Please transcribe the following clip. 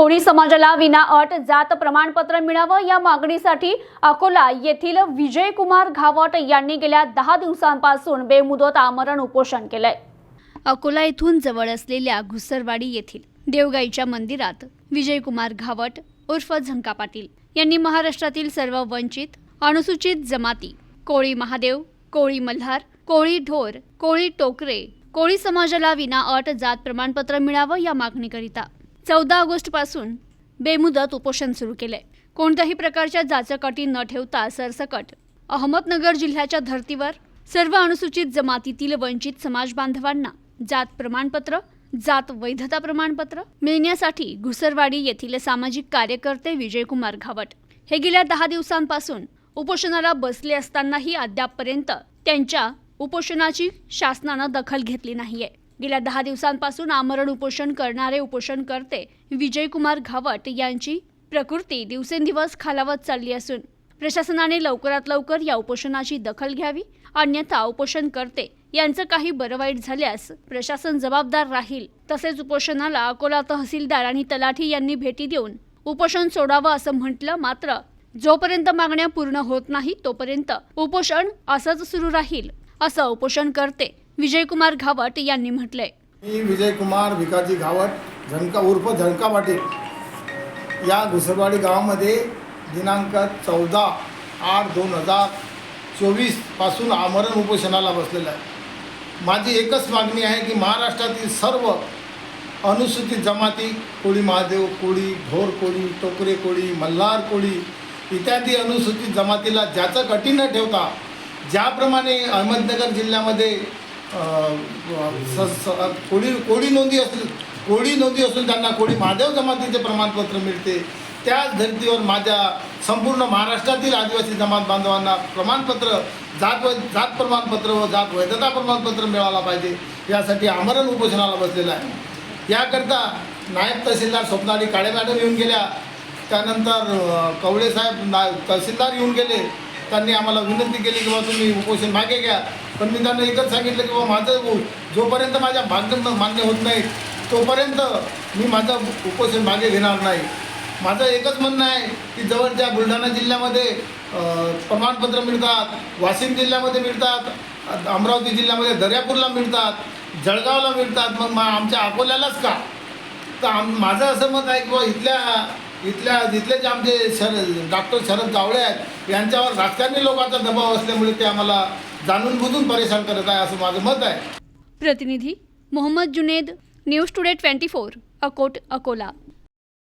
कोळी समाजाला विना अट जात प्रमाणपत्र मिळावं या मागणीसाठी अकोला येथील विजयकुमार घावट यांनी गेल्या दहा दिवसांपासून बेमुदत आमरण उपोषण केलंय. अकोला येथून जवळ असलेल्या घुसरवाडी येथील देवगाईच्या मंदिरात विजयकुमार घावट उर्फ झंका पाटील यांनी महाराष्ट्रातील सर्व वंचित अनुसूचित जमाती कोळी महादेव कोळी मल्हार कोळी ढोर कोळी टोकरे कोळी समाजाला विना अट जात प्रमाणपत्र मिळावं या मागणीकरिता चौदा ऑगस्टपासून बेमुदत उपोषण सुरू केले. कोणत्याही प्रकारच्या जाचकाटी न ठेवता सरसकट अहमदनगर जिल्ह्याच्या धर्तीवर सर्व अनुसूचित जमातीतील वंचित समाज बांधवांना जात प्रमाणपत्र जात वैधता प्रमाणपत्र मिळण्यासाठी घुसरवाडी येथील सामाजिक कार्यकर्ते विजयकुमार घावट हे गेल्या दहा दिवसांपासून उपोषणाला बसले असतानाही अद्यापपर्यंत त्यांच्या उपोषणाची शासनानं दखल घेतली नाहीये. गेल्या दहा दिवसांपासून आमरण उपोषण करणारे उपोषणकर्ते विजयकुमार घावट यांची प्रकृती दिवसेंदिवस खालावत चालली असून प्रशासनाने लवकरात लवकर या उपोषणाची दखल घ्यावी अन्यथा उपोषणकर्ते यांचं काही बरं वाईट झाल्यास प्रशासन जबाबदार राहील. तसेच उपोषणाला अकोला तहसीलदार आणि तलाठी यांनी भेटी देऊन उपोषण सोडावं असं म्हटलं मात्र जोपर्यंत मागण्या पूर्ण होत नाही तोपर्यंत उपोषण असंच सुरू राहील असं उपोषणकर्ते विजयकुमार घावट यांनी म्हटलंय. मी विजयकुमार भिकाजी घावट झणका उर्फ झणका पाटील. या घुसरवाडी गावामध्ये दिनांक चौदा आठ दोन हजार चोवीसपासून आमरण उपोषणाला बसलेलं आहे. माझी एकच मागणी आहे की महाराष्ट्रातील सर्व अनुसूचित जमाती कोळी महादेव कोळी भोर कोळी टोकरे कोळी मल्हार कोळी इत्यादी अनुसूचित जमातीला ज्याचं कठीण न ठेवता ज्याप्रमाणे अहमदनगर जिल्ह्यामध्ये स स कोळी कोळी नोंदी असतील कोळी नोंदी असून त्यांना कोळी महादेव जमातीचे प्रमाणपत्र मिळते. त्याच धर्तीवर माझ्या संपूर्ण महाराष्ट्रातील आदिवासी जमात बांधवांना प्रमाणपत्र जात जात प्रमाणपत्र व जात वैधता प्रमाणपत्र मिळाला पाहिजे. यासाठी आमरण उपोषणाला बसलेलं आहे. याकरता नायब तहसीलदार स्वप्नाली काळे मॅडम येऊन गेल्या. त्यानंतर अ, कवळे साहेब ना तहसीलदार येऊन गेले. त्यांनी आम्हाला विनंती केली की बा तुम्ही उपोषण मागे घ्या. पण मी त्यांना एकच सांगितलं की बा माझं जोपर्यंत माझ्या मागणं मान्य होत नाही तोपर्यंत मी माझं उपोषण मागे घेणार नाही. माझं एकच म्हणणं आहे की जवळच्या बुलढाणा जिल्ह्यामध्ये प्रमाणपत्र मिळतात वाशिम जिल्ह्यामध्ये मिळतात अमरावती जिल्ह्यामध्ये दर्यापूरला मिळतात जळगावला मिळतात. मग मा आमच्या अकोल्यालाच का? तर आम माझं असं मत आहे की बा इथल्या इथल्या इथले जे आमचे शर डॉक्टर शरद जावळे आहेत यांच्यावर राजकारणी लोकांचा दबाव असल्यामुळे ते आम्हाला जाणून बुजून परेशान करत आहे असं माझं मत आहे. प्रतिनिधी Mohammad Junaid news today twenty four Akot Akola.